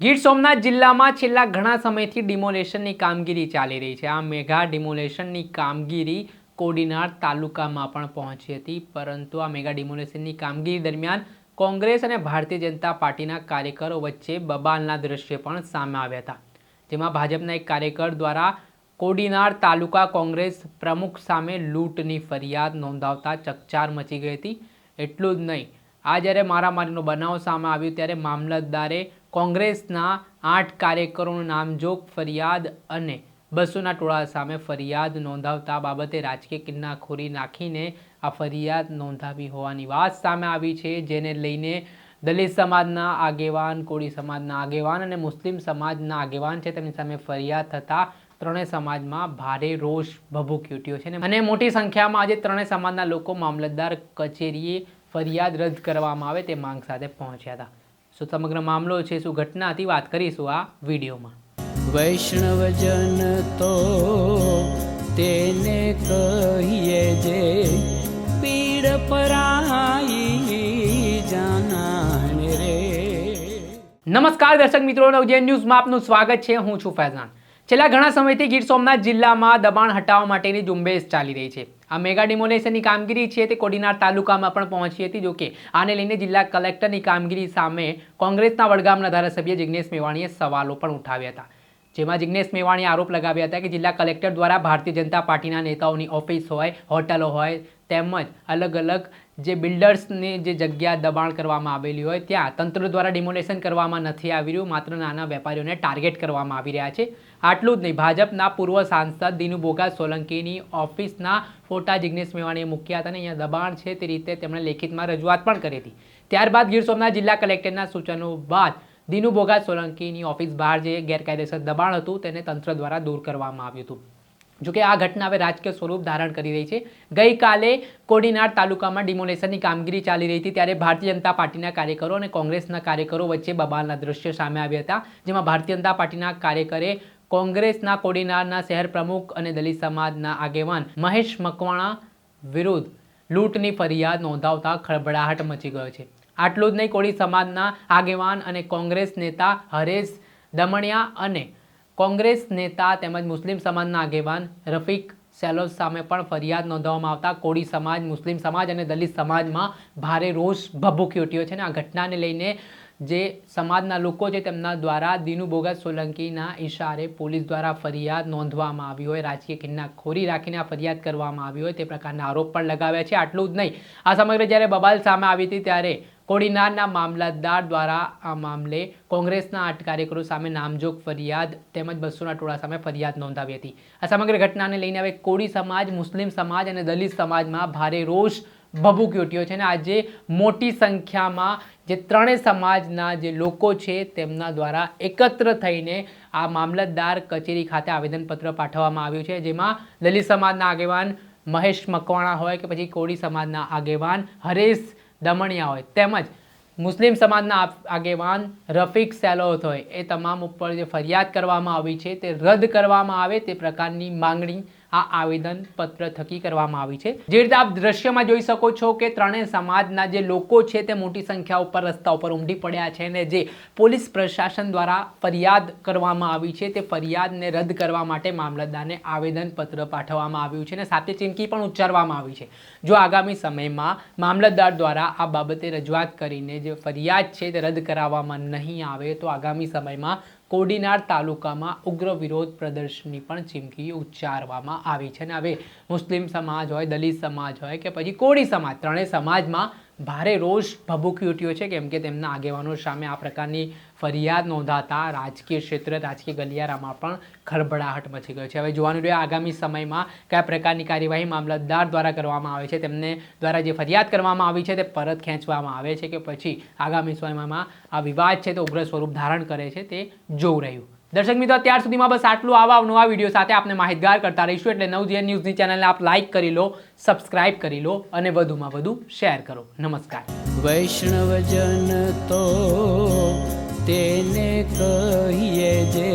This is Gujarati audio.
ગીર સોમનાથ જિલ્લામાં છેલ્લા ઘણા સમયથી ડિમોલેશનની કામગીરી ચાલી રહી છે. આ મેગા ડિમોલેશનની કામગીરી કોડીનાર તાલુકામાં પણ પહોંચી હતી, પરંતુ આ મેગા ડિમોલેશનની કામગીરી દરમિયાન કોંગ્રેસ અને ભારતીય જનતા પાર્ટીના કાર્યકરો વચ્ચે બબાલના દ્રશ્ય પણ સામે આવ્યા હતા. જેમાં ભાજપના એક કાર્યકર દ્વારા કોડીનાર તાલુકા કોંગ્રેસ પ્રમુખ સામે લૂંટની ફરિયાદ નોંધાવતા ચકચાર મચી ગઈ હતી. એટલું જ નહીં આ જ્યારે મારામારીનો બનાવ સામે આવ્યો ત્યારે મામલતદારે કોંગ્રેસના આઠ કાર્યકરોનું નામજોગ ફરિયાદ અને બસોના ટોળા સામે ફરિયાદ નોંધાવતા બાબતે રાજકીય કિન્નાખોરી નાખીને આ ફરિયાદ નોંધાવી હોવાની વાત સામે આવી છે, જેને લઈને દલિત સમાજના આગેવાન, કોળી સમાજના આગેવાન અને મુસ્લિમ સમાજના આગેવાન છે, તેમની સામે ફરિયાદ થતાં ત્રણેય સમાજમાં ભારે રોષ ભભૂકી ઉઠ્યો છે. અને મોટી સંખ્યામાં આજે ત્રણેય સમાજના લોકો મામલતદાર કચેરીએ ફરિયાદ રદ કરવામાં આવે તે માંગ સાથે પહોંચ્યા હતા. શું સમગ્ર મામલો છે શું ઘટના હતી વાત કરીશું આ વિડીયોમાં. વૈષ્ણવજન તો તેને કહીએ જે પીડ પરાઈ જાનાને રે. નમસ્કાર દર્શક મિત્રો નવજેન ન્યૂઝમાં આપનું સ્વાગત છે. હું છું ફૈઝાન. છેલ્લા ઘણા સમયથી ગીર સોમનાથ જિલ્લામાં દબાણ હટાવવા માટેની ઝુંબેશ ચાલી રહી છે. આ મેગા ડિમોલેશનની કામગીરી છે તે કોડીનાર તાલુકામાં પણ પહોંચી હતી. જોકે આને લઈને જિલ્લા કલેક્ટરની કામગીરી સામે કોંગ્રેસના વડગામના ધારાસભ્ય જિગ્નેશ મેવાણીએ સવાલો પણ ઉઠાવ્યા હતા. જેમાં જિજ્ઞેશ મેવાણીએ આરોપ લગાવ્યા હતા કે જિલ્લા કલેક્ટર દ્વારા ભારતીય જનતા પાર્ટીના નેતાઓની ઓફિસ હોય, હોટલો હોય તેમજ અલગ અલગ જે બિલ્ડર્સની જે જગ્યા દબાણ કરવામાં આવેલી હોય, ત્યાં તંત્ર દ્વારા ડિમોલેશન કરવામાં નથી આવી રહ્યું. માત્ર નાના વેપારીઓને ટાર્ગેટ કરવામાં આવી રહ્યા છે. આટલું જ નહીં. ભાજપના પૂર્વ સાંસદ દિનુભોગા સોલંકીની ઓફિસના ફોટા જિગ્નેશ મેવાણીએ મૂક્યા હતા અને અહીંયા દબાણ છે તે રીતે તેમણે લેખિતમાં રજૂઆત પણ કરી હતી. ત્યારબાદ ગીર સોમનાથ જિલ્લા કલેક્ટરના સૂચનો બાદ દિનુ બોગા સોલંકીની ઓફિસ બહાર જે ગેરકાયદેસર દબાણ હતું. તેને તંત્ર દ્વારા દૂર કરવામાં આવ્યું હતું. જોકે આ ઘટના હવે રાજકીય સ્વરૂપ ધારણ કરી રહી છે. ગઈકાલે કોડીનાર તાલુકામાં ડિમોલેશનની કામગીરી ચાલી રહી હતી ત્યારે ભારતીય જનતા પાર્ટીના કાર્યકરો અને કોંગ્રેસના કાર્યકરો વચ્ચે બબાલના દ્રશ્યો સામે આવ્યા હતા, જેમાં ભારતીય જનતા પાર્ટીના કાર્યકરે કોંગ્રેસના, કોડીનારના શહેર પ્રમુખ અને દલિત સમાજના આગેવાન મહેશ મકવાણા વિરુદ્ધ લૂંટની ફરિયાદ નોંધાવતા ખળભળાહટ મચી ગયો છે. આટલું જ નહીં, કોળી સમાજના આગેવાન અને કોંગ્રેસ નેતા હરેશ દમણિયા અને કોંગ્રેસ નેતા તેમજ મુસ્લિમ સમાજના આગેવાન રફીક સેલોસ સામે પણ ફરિયાદ નોંધવામાં આવતા કોળી સમાજ, મુસ્લિમ સમાજ અને દલિત સમાજમાં ભારે રોષ ભભૂકી ઉઠ્યો છે અને આ ઘટનાને લઈને જે સમાજના લોકો છે તેમના દ્વારા દિનુ બોગસ સોલંકીના ઈશારે પોલીસ દ્વારા ફરિયાદ નોંધવામાં આવી હોય, રાજકીય કિન્નાખોરી રાખીને આ ફરિયાદ કરવામાં આવી હોય તે પ્રકારના આરોપ પણ લગાવ્યા છે. આટલું જ નહીં. આ સમગ્ર જ્યારે બબાલ સામે આવી હતી ત્યારે કોડીનારના મામલતદાર દ્વારા આ મામલે કોંગ્રેસના આઠ કાર્યકરો સામે નામજોગ ફરિયાદ તેમજ બસોના ટોળા સામે ફરિયાદ નોંધાવી હતી. આ સમગ્ર ઘટનાને લઈને હવે કોળી સમાજ, મુસ્લિમ સમાજ અને દલિત સમાજમાં ભારે રોષ ભભૂકી ઉઠ્યો છે અને આજે મોટી સંખ્યામાં જે ત્રણેય સમાજના જે લોકો છે તેમના દ્વારા એકત્ર થઈને આ મામલતદાર કચેરી ખાતે આવેદનપત્ર પાઠવવામાં આવ્યું છે. જેમાં દલિત સમાજના આગેવાન મહેશ મકવાણા હોય કે પછી કોળી સમાજના આગેવાન હરેશ દમણિયા હોય. તેમજ મુસ્લિમ સમાજના આગેવાન રફીક સેલોત હોય. એ તમામ ઉપર જે ફરિયાદ કરવામાં આવી છે, તે રદ કરવામાં આવે તે પ્રકારની માંગણી આ આવેદન પત્ર થકી કરવામાં આવી છે. જે રીતે આપ દ્રશ્યમાં જોઈ શકો છો કે ત્રણેય સમાજના જે લોકો છે તે મોટી સંખ્યા ઉપર રસ્તા ઉપર ઉમટી પડ્યા છે અને જે પોલીસ પ્રશાસન દ્વારા ફરિયાદ કરવામાં આવી છે તે ફરિયાદને રદ કરવા માટે મામલતદારને આવેદનપત્ર પાઠવવામાં આવ્યું છે અને સાથે ચીમકી પણ ઉચ્ચારવામાં આવી છે. જો આગામી સમયમાં મામલતદાર દ્વારા આ બાબતે રજૂઆત કરીને જે ફરિયાદ છે તે રદ કરાવવામાં નહીં આવે તો આગામી સમયમાં કોડીનાર તાલુકામાં ઉગ્ર વિરોધ પ્રદર્શનની પણ ચીમકી ઉચ્ચારવામાં આવી છે અને હવે મુસ્લિમ સમાજ હોય, દલિત સમાજ હોય કે પછી કોળી સમાજ, ત્રણેય સમાજમાં ભારે રોષ ભભૂકી ઉઠ્યો છે કેમ કે તેમના આગેવાનો સામે આ પ્રકારની ફરિયાદ નોંધાતા રાજકીય ક્ષેત્ર, રાજકીય ગલિયારામાં પણ ખળભળાહટ મચી ગયો છે. હવે જોવાનું રહ્યું આગામી સમયમાં કયા પ્રકારની કાર્યવાહી મામલતદાર દ્વારા કરવામાં આવે છે, તેમને દ્વારા જે ફરિયાદ કરવામાં આવી છે તે પરત ખેંચવામાં આવે છે કે પછી આગામી સમયમાં આ વિવાદ છે તે ઉગ્ર સ્વરૂપ ધારણ કરે છે તે જોવું રહ્યું. દર્શક મિત્રો, અત્યાર સુધીમાં બસ આટલું. આવા નવા વીડિયો સાથે આપણે માહિતગાર કરતા રહીશું. એટલે નવજીએન ન્યૂઝની ચેનલને આપ લાઇક કરી લો સબસ્ક્રાઇબ કરી લો અને વધુમાં વધુ શેર કરો. નમસ્કાર. વૈષ્ણવજન તો તેને કહીએ જે